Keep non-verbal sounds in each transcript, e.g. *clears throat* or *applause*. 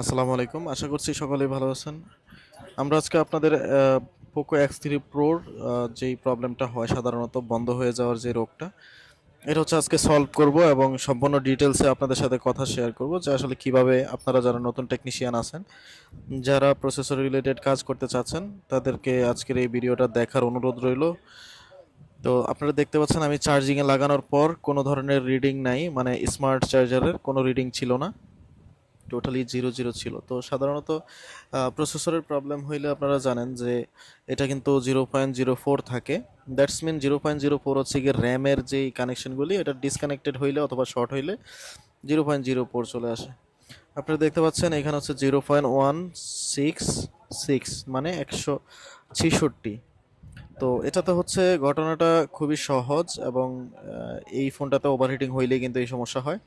আসসালামু আলাইকুম। আশা করছি সকলেই ভালো আছেন। আমরা আজকে আপনাদের পোকো এক্স থ্রি প্রোর যেই প্রবলেমটা হয় সাধারণত বন্ধ হয়ে যাওয়ার যে রোগটা, এটা হচ্ছে আজকে সলভ করব এবং সম্পূর্ণ ডিটেলসে আপনাদের সাথে কথা শেয়ার করব যে আসলে কীভাবে আপনারা যারা নতুন টেকনিশিয়ান আছেন, যারা প্রসেসর রিলেটেড কাজ করতে চাচ্ছেন, তাদেরকে আজকের এই ভিডিওটা দেখার অনুরোধ রইল। তো আপনারা দেখতে পাচ্ছেন আমি চার্জিংয়ে লাগানোর পর কোনো ধরনের রিডিং নাই মানে স্মার্ট চার্জারের কোনো রিডিং ছিল না। টোটালি জিরো জিরো ছিল। তো সাধারণত প্রসেসরের প্রবলেম হইলে আপনারা জানেন যে এটা কিন্তু জিরো পয়েন্ট জিরো ফোর থাকে। That's mean zero point zero four হচ্ছে গিয়ে র্যামের যেই কানেকশনগুলি এটা ডিসকানেক্টেড হইলে অথবা শর্ট হইলে জিরো পয়েন্ট জিরো ফোর চলে আসে। আপনারা দেখতে পাচ্ছেন, এখানে হচ্ছে zero point one six six মানে একশো ছেষট্টি। তো এটাতে হচ্ছে ঘটনাটা খুবই সহজ এবং এই ফোনটাতে ওভারহিটিং হইলেই কিন্তু এই সমস্যা হয়।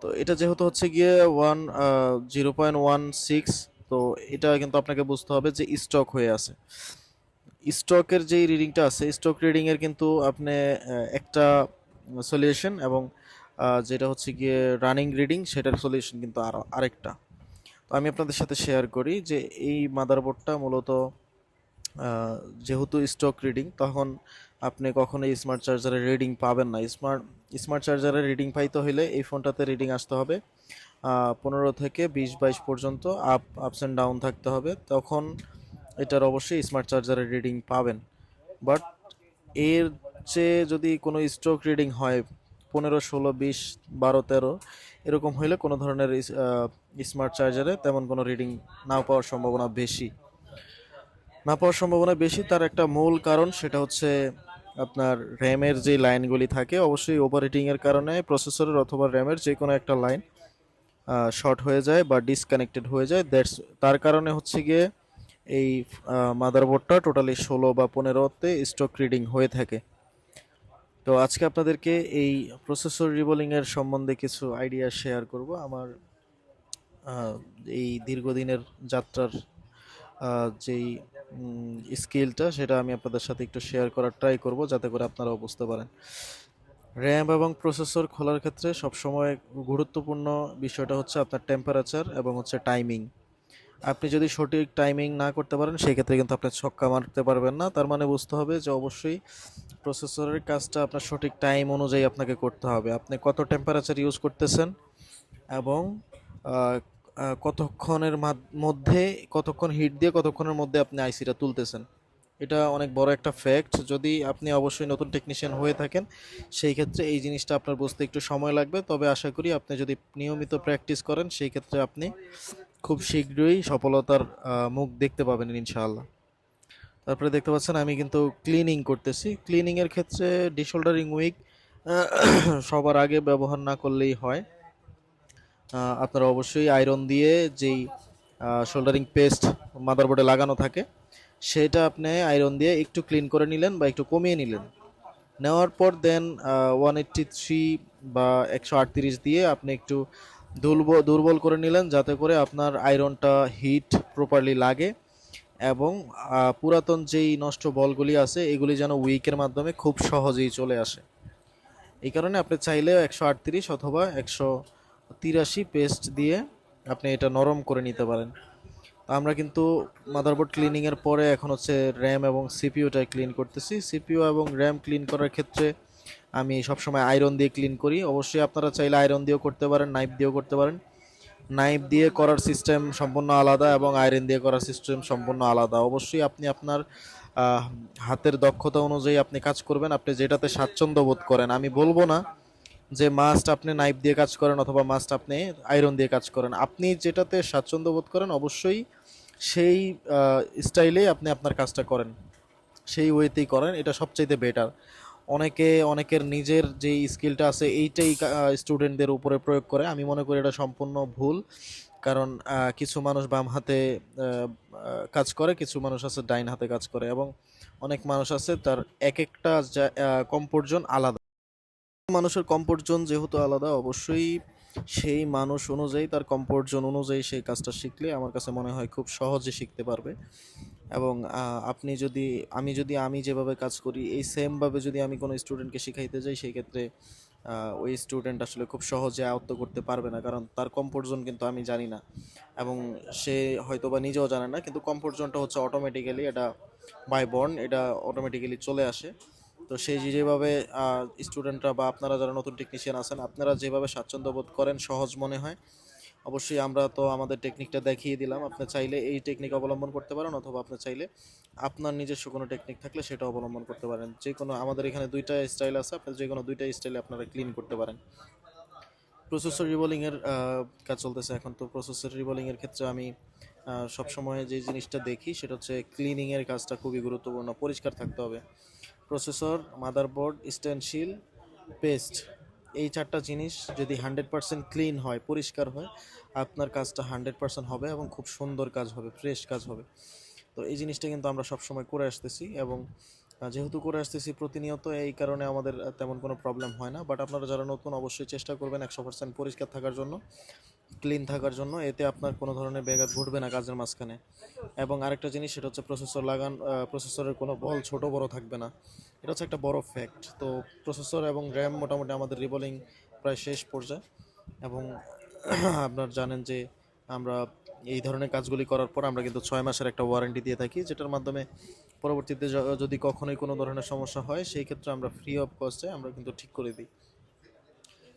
তো এটা যেহেতু হচ্ছে গিয়ে one zero point one six তো এটা কিন্তু আপনাকে বুঝতে হবে যে স্টক হয়ে আছে। স্টকের যেই রিডিংটা আছে স্টক রিডিংয়ের কিন্তু আপনি একটা সলিউশন এবং যেটা হচ্ছে গিয়ে রানিং রিডিং সেটার সলিউশন কিন্তু আর আরেকটা। তো আমি আপনাদের সাথে শেয়ার করি যে এই মাদারবোর্ডটা মূলত যেহেতু স্টক রিডিং তখন আপনি কখনোই স্মার্ট চার্জারের রিডিং পাবেন না। স্মার্ট স্মার্ট চার্জারের রিডিং পাইতে হলে এই ফোনটাতে রিডিং আসতে হবে। পনেরো থেকে বিশ, বাইশ পর্যন্ত আপ আপস অ্যান্ড ডাউন থাকতে হবে। তখন এটার অবশ্যই স্মার্ট চার্জারের রিডিং পাবেন। বাট এর চেয়ে যদি কোনো স্ট্রোক রিডিং হয়, পনেরো, ষোলো, বিশ, বারো, তেরো, এরকম হইলে কোনো ধরনের স্মার্ট চার্জারে তেমন কোনো রিডিং না পাওয়ার সম্ভাবনা বেশি। না পাওয়ার সম্ভাবনা বেশি, তার একটা মূল কারণ সেটা হচ্ছে আপনার র্যামের যে লাইনগুলি থাকে, অবশ্যই ওভারহিটিং এর কারণে প্রসেসরের অথবা র্যামের যে কোনো একটা লাইন শর্ট হয়ে যায় বা ডিসকানেক্টেড হয়ে যায়। দ্যাটস তার কারণে হচ্ছে গিয়ে এই মাদারবোর্ডটা টোটালি ষোলো বা পনেরোতে স্টক রিডিং হয়ে থাকে। তো আজকে আপনাদেরকে এই প্রসেসর রিবোলিং এর সম্বন্ধে কিছু আইডিয়া শেয়ার করব। আমার এই দীর্ঘদিনের যাত্রার যেই স্কিলটা সেটা আমি আপনাদের সাথে একটু শেয়ার করার ট্রাই করব, যাতে করে আপনারাও বুঝতে পারেন। র্যাম এবং প্রসেসর খোলার ক্ষেত্রে সবসময় গুরুত্বপূর্ণ বিষয়টা হচ্ছে আপনার টেম্পারেচার এবং হচ্ছে টাইমিং আপনি যদি সঠিক টাইমিং না করতে পারেন সেই ক্ষেত্রে কিন্তু আপনি ছক্কা মারতে পারবেন না। তার মানে বুঝতে হবে যে অবশ্যই প্রসেসরের কাজটা আপনার সঠিক টাইম অনুযায়ী আপনাকে করতে হবে। আপনি কত টেম্পারেচার ইউজ করতেছেন এবং কতক্ষণের মধ্যে, কতক্ষণ হিট দিয়ে কতক্ষণের মধ্যে আপনি আইসিটা তুলতেছেন? এটা অনেক বড় একটা ফ্যাক্ট যদি আপনি অবশ্যই নতুন টেকনিশিয়ান হয়ে থাকেন, সেই ক্ষেত্রে এই জিনিসটা আপনার বুঝতে একটু সময় লাগবে। তবে আশা করি আপনি যদি নিয়মিত প্র্যাকটিস করেন, সেই ক্ষেত্রে আপনি খুব শীঘ্রই সফলতার মুখ দেখতে পাবেন ইনশাআল্লাহ। তারপরে দেখতে পাচ্ছেন, আমি কিন্তু ক্লিনিং করতেছি। ক্লিনিংয়ের ক্ষেত্রে ডিশোল্ডারিং উইক সবার আগে ব্যবহার না করলেই হয়। আপনারা অবশ্যই আয়রন দিয়ে যেই শোল্ডারিং পেস্ট মাদারবোর্ডে লাগানো থাকে, সেটা আপনি আয়রন দিয়ে একটু ক্লিন করে নিলেন বা একটু কমিয়ে নিলেন। নেওয়ার পর দেন ওয়ান থ্রি বা একশো আটত্রিশ দিয়ে আপনি একটু দুর্বল দুর্বল করে নিলেন যাতে করে আপনার আয়রনটা হিট প্রপারলি লাগে এবং পুরাতন যেই নষ্ট বলগুলি আছে, এগুলি যেন উইকের মাধ্যমে খুব সহজেই চলে আসে। এই কারণে আপনি চাইলে একশো অথবা একশো তিরাশি পেস্ট দিয়ে আপনি এটা নরম করে নিতে পারেন। আমরা কিন্তু মাদারবোর্ড ক্লিনিংয়ের পরে এখন হচ্ছে র্যাম এবং সিপিইউটা ক্লিন করতেছি। সিপিইউ এবং র্যাম ক্লিন করার ক্ষেত্রে আমি সবসময় আয়রন দিয়ে ক্লিন করি। অবশ্যই আপনারা চাইলে আয়রন দিয়েও করতে পারেন নাইফ দিয়েও করতে পারেন। নাইফ দিয়ে করার সিস্টেম সম্পূর্ণ আলাদা এবং আয়রন দিয়ে করার সিস্টেম সম্পূর্ণ আলাদা। অবশ্যই আপনি আপনার হাতের দক্ষতা অনুযায়ী আপনি কাজ করবেন। আপনি যেটাতে স্বাচ্ছন্দ্য বোধ করেন। আমি বলব না যে মাস্ট আপনি নাইফ দিয়ে কাজ করেন অথবা মাস্ট আপনি আয়রন দিয়ে কাজ করেন, আপনি যেটাতে স্বাচ্ছন্দ্য বোধ করেন অবশ্যই সেই স্টাইলেই আপনি আপনার কাজটা করেন। সেই ওয়েতেই করেন, এটা সবচাইতে বেটার। অনেকে, অনেকের নিজের যে স্কিলটা আছে এইটাই স্টুডেন্টদের উপরে প্রয়োগ করে। আমি মনে করি এটা সম্পূর্ণ ভুল, কারণ কিছু মানুষ বাম হাতে কাজ করে, কিছু মানুষ আছে ডাইন হাতে কাজ করে এবং অনেক মানুষ আছে তার এক একটা কমফোর্ট জোন আলাদা। মানুষের কমফোর্ট জোন যেহেতু আলাদা, অবশ্যই সেই মানুষ অনুযায়ী, তার কমফোর্ট জোন অনুযায়ী সেই কাজটা শিখলে আমার কাছে মনে হয় খুব সহজে শিখতে পারবে। এবং আপনি যদি, আমি যদি, আমি যেভাবে কাজ করি, এই সেমভাবে যদি আমি কোনো স্টুডেন্টকে শিখাইতে যাই, সেই ক্ষেত্রে ওই স্টুডেন্ট আসলে খুব সহজে আয়ত্ত করতে পারবে না। কারণ তার কমফোর্ট জোন কিন্তু আমি জানি না। এবং সে হয়তো বা নিজেও জানে না, কিন্তু কমফোর্ট জোনটা হচ্ছে অটোমেটিক্যালি এটা বাই বর্ন এটা অটোমেটিক্যালি চলে আসে। তো সেই যেভাবে স্টুডেন্টরা বা আপনারা যারা নতুন টেকনিশিয়ান আছেন, আপনারা যেভাবে স্বাচ্ছন্দ্য বোধ করেন, সহজ মনে হয়। অবশ্যই আমরা তো আমাদের টেকনিকটা দেখিয়ে দিলাম। আপনি চাইলে এই টেকনিক অবলম্বন করতে পারেন অথবা আপনি চাইলে আপনার নিজস্ব কোনো টেকনিক থাকলে সেটা অবলম্বন করতে পারেন। যে কোনো, আমাদের এখানে দুইটা স্টাইল আছে, আপনি যে কোনো দুইটা স্টাইলে আপনারা ক্লিন করতে পারেন। প্রসেসর রিবোলিংয়ের কাজ চলতেছে এখন। তো প্রসেসর রিবোলিংয়ের ক্ষেত্রে আমি সবসময় যে জিনিসটা দেখি, সেটা হচ্ছে ক্লিনিংয়ের কাজটা খুবই গুরুত্বপূর্ণ। পরিষ্কার থাকতে হবে। প্রসেসর, মাদারবোর্ড, স্টেনশিল, পেস্ট এই চারটা জিনিস যদি হান্ড্রেড পার্সেন্ট ক্লিন হয়, পরিষ্কার হয়, আপনার কাজটা হান্ড্রেড পার্সেন্ট হবে এবং খুব সুন্দর কাজ হবে, ফ্রেশ কাজ হবে। তো এই জিনিসটা কিন্তু আমরা সবসময় করে আসতেছি এবং যেহেতু করে আসতেছি প্রতিনিয়ত, এই কারণে আমাদের তেমন কোনো প্রবলেম হয় না। বাট আপনারা যারা নতুন, অবশ্যই চেষ্টা করবেন একশো পার্সেন্ট পরিষ্কার থাকার জন্য। ক্লিন থাকার জন্য, এতে আপনার কোনো ধরনের ব্যাঘাত ঘটবে না কাজের মাঝখানে। এবং আরেকটা জিনিস, সেটা হচ্ছে প্রসেসর লাগান প্রসেসরের কোনো বল ছোট বড় থাকবে না। এটা হচ্ছে একটা বড় ফ্যাক্ট তো প্রসেসর এবং র্যাম মোটামুটি আমাদের রিবোলিং প্রায় শেষ পর্যায়ে। এবং *clears throat* আপনার জানেন যে আমরা এই ধরনের কাজগুলি করার পর আমরা কিন্তু ছয় মাসের একটা ওয়ারেন্টি দিয়ে থাকি, যেটার মাধ্যমে পরবর্তীতে যদি কখনোই কোনো ধরনের সমস্যা হয়, সেই ক্ষেত্রে আমরা ফ্রি অফ কস্টে আমরা কিন্তু ঠিক করে দিই।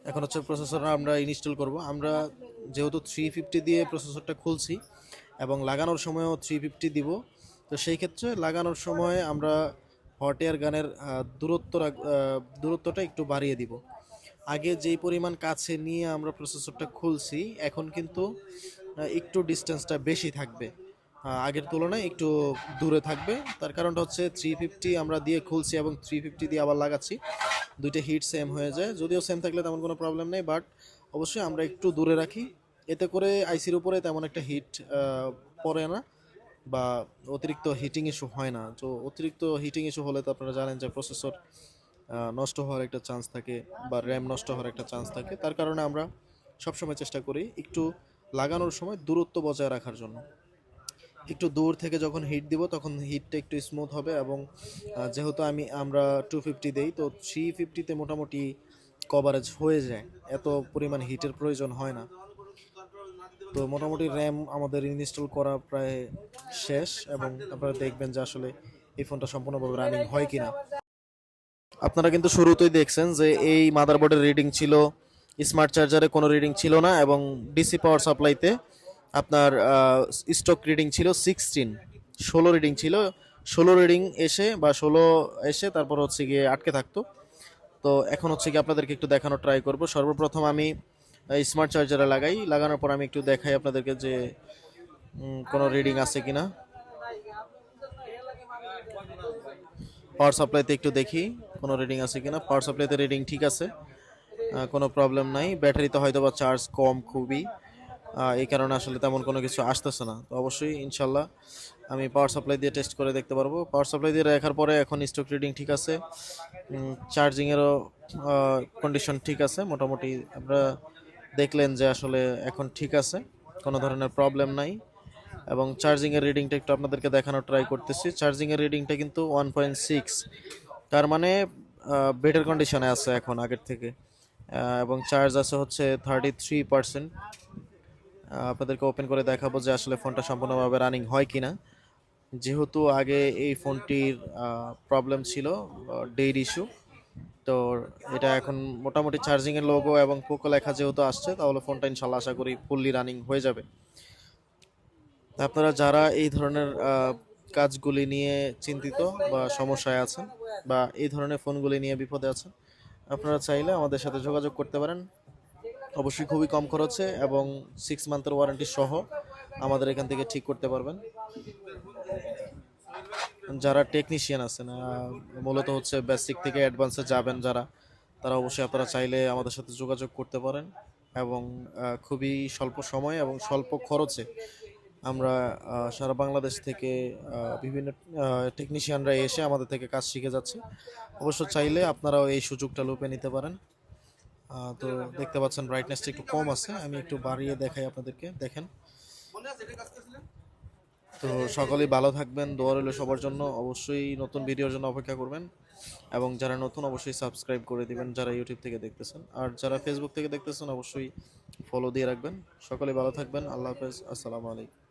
এখন হচ্ছে প্রসেসর আমরা ইনস্টল করব। আমরা যেহেতু থ্রি ফিফটি দিয়ে প্রসেসরটা খুলছি এবং লাগানোর সময়ও থ্রি ফিফটি দিব, তো সেই ক্ষেত্রে লাগানোর সময় আমরা হট এয়ার গানের দূরত্ব দূরত্বটা একটু বাড়িয়ে দিব। আগে যেই পরিমাণ কাছে নিয়ে আমরা প্রসেসরটা খুলছি, এখন কিন্তু একটু ডিস্টেন্সটা বেশি থাকবে। আগের তুলনায় একটু দূরে থাকবে। তার কারণটা হচ্ছে থ্রি ফিফটি আমরা দিয়ে খুলছি এবং থ্রি ফিফটি দিয়ে আবার লাগাচ্ছি। দুইটা হিট সেম হয়ে যায়। যদিও সেম থাকলে তেমন কোনো প্রবলেম নেই বাট অবশ্যই আমরা একটু দূরে রাখি। এতে করে আইসির উপরে তেমন একটা হিট পড়ে না বা অতিরিক্ত হিটিং ইস্যু হয় না। তো অতিরিক্ত হিটিং ইস্যু হলে তো আপনারা জানেন যে প্রসেসর নষ্ট হওয়ার একটা চান্স থাকে বা র্যাম নষ্ট হওয়ার একটা চান্স থাকে। তার কারণে আমরা সবসময় চেষ্টা করি একটু লাগানোর সময় দূরত্ব বজায় রাখার জন্য। একটু দূর থেকে যখন হিট দিব, তখন হিটটা একটু স্মুথ হবে এবং যেহেতু আমি, আমরা টু ফিফটি দিই, তো থ্রি ফিফটিতে মোটামুটি কভারেজ হয়ে যায়। এত পরিমাণ হিটের প্রয়োজন হয় না। তো মোটামুটি র্যাম আমাদের ইনস্টল করা প্রায় শেষ এবং আপনারা দেখবেন যে আসলে এই ফোনটা সম্পূর্ণভাবে রানিং হয় কিনা। আপনারা কিন্তু শুরুতেই দেখছেন যে এই মাদারবোর্ডের রিডিং ছিল স্মার্ট চার্জারে কোনো রিডিং ছিল না এবং ডিসি পাওয়ার সাপ্লাইতে আপনার স্টক রিডিং ছিল সিক্সটিন ষোলো রিডিং ছিল। ষোলো রিডিং এসে বা ষোলো এসে তারপর হচ্ছে গিয়ে আটকে থাকতো। তো এখন হচ্ছে কি আপনাদেরকে একটু দেখানোর ট্রাই করব। সর্বপ্রথম আমি স্মার্ট চার্জারে লাগাই। লাগানোর পর আমি একটু দেখাই আপনাদেরকে যে কোনো রিডিং আছে কি না পাওয়ার সাপ্লাইতে একটু দেখি, কোনো রিডিং আছে কি না পাওয়ার সাপ্লাইতে রিডিং ঠিক আছে কোনো প্রবলেম নাই। ব্যাটারিতে হয়তো বা চার্জ কম খুবই। এই কারণে আসলে তেমন কোনো কিছু আসতেছে না। তো অবশ্যই ইনশাল্লাহ আমি পাওয়ার সাপ্লাই দিয়ে টেস্ট করে দেখতে পারব। পাওয়ার সাপ্লাই দিয়ে রাখার পরে এখন স্টক রিডিং ঠিক আছে। চার্জিংয়েরও কন্ডিশন ঠিক আছে। মোটামুটি আপনারা দেখলেন যে আসলে এখন ঠিক আছে। কোনো ধরনের প্রবলেম নাই। এবং চার্জিংয়ের রিডিংটা একটু আপনাদেরকে দেখানোর ট্রাই করতেছি। চার্জিংয়ের রিডিংটা কিন্তু ওয়ান পয়েন্ট সিক্স তার মানে বেটার কন্ডিশনে আছে এখন আগের থেকে। এবং চার্জ আছে হচ্ছে থার্টি থ্রি পার্সেন্ট আপনাদেরকে ওপেন করে দেখাবো যে আসলে ফোনটা সম্পূর্ণভাবে রানিং হয় কি না যেহেতু আগে এই ফোনটির প্রবলেম ছিল ডেড ইস্যু তো এটা এখন মোটামুটি চার্জিংয়ের লোগো এবং পোকো লেখা যেহেতু আসছে, তাহলে ফোনটা ইনশাল্লাহ আশা করি ফুললি রানিং হয়ে যাবে। আপনারা যারা এই ধরনের কাজগুলি নিয়ে চিন্তিত বা সমস্যায় আছেন বা এই ধরনের ফোনগুলি নিয়ে বিপদে আছেন, আপনারা চাইলে আমাদের সাথে যোগাযোগ করতে পারেন। অবশ্যই খুবই কম খরচে এবং সিক্স মান্থের ওয়ারেন্টি সহ আমাদের এখান থেকে ঠিক করতে পারবেন। যারা টেকনিশিয়ান আছেন মূলত হচ্ছে বেসিক থেকে অ্যাডভান্সে যাবেন যারা, তারা অবশ্যই আপনারা চাইলে আমাদের সাথে যোগাযোগ করতে পারেন এবং খুবই স্বল্প সময় এবং স্বল্প খরচে আমরা সারা বাংলাদেশ থেকে বিভিন্ন টেকনিশিয়ানরা এসে আমাদের থেকে কাজ শিখে যাচ্ছে। অবশ্য চাইলে আপনারাও এই সুযোগটা লুপে নিতে পারেন। তো দেখতে পাচ্ছেন ব্রাইটনেসটা একটু কম আছে। আমি একটু বাড়িয়ে দেখাই আপনাদেরকে। দেখেন। তো সকলেই ভালো থাকবেন, দোয়া রইল সবার জন্য। অবশ্যই নতুন ভিডিওর জন্য অপেক্ষা করবেন। এবং যারা নতুন, অবশ্যই সাবস্ক্রাইব করে দিবেন, যারা ইউটিউব থেকে দেখতেছেন। আর যারা ফেসবুক থেকে দেখতেছেন, অবশ্যই ফলো দিয়ে রাখবেন। সকলে ভালো থাকবেন। আল্লাহ হাফেজ। আসসালামু আলাইকুম।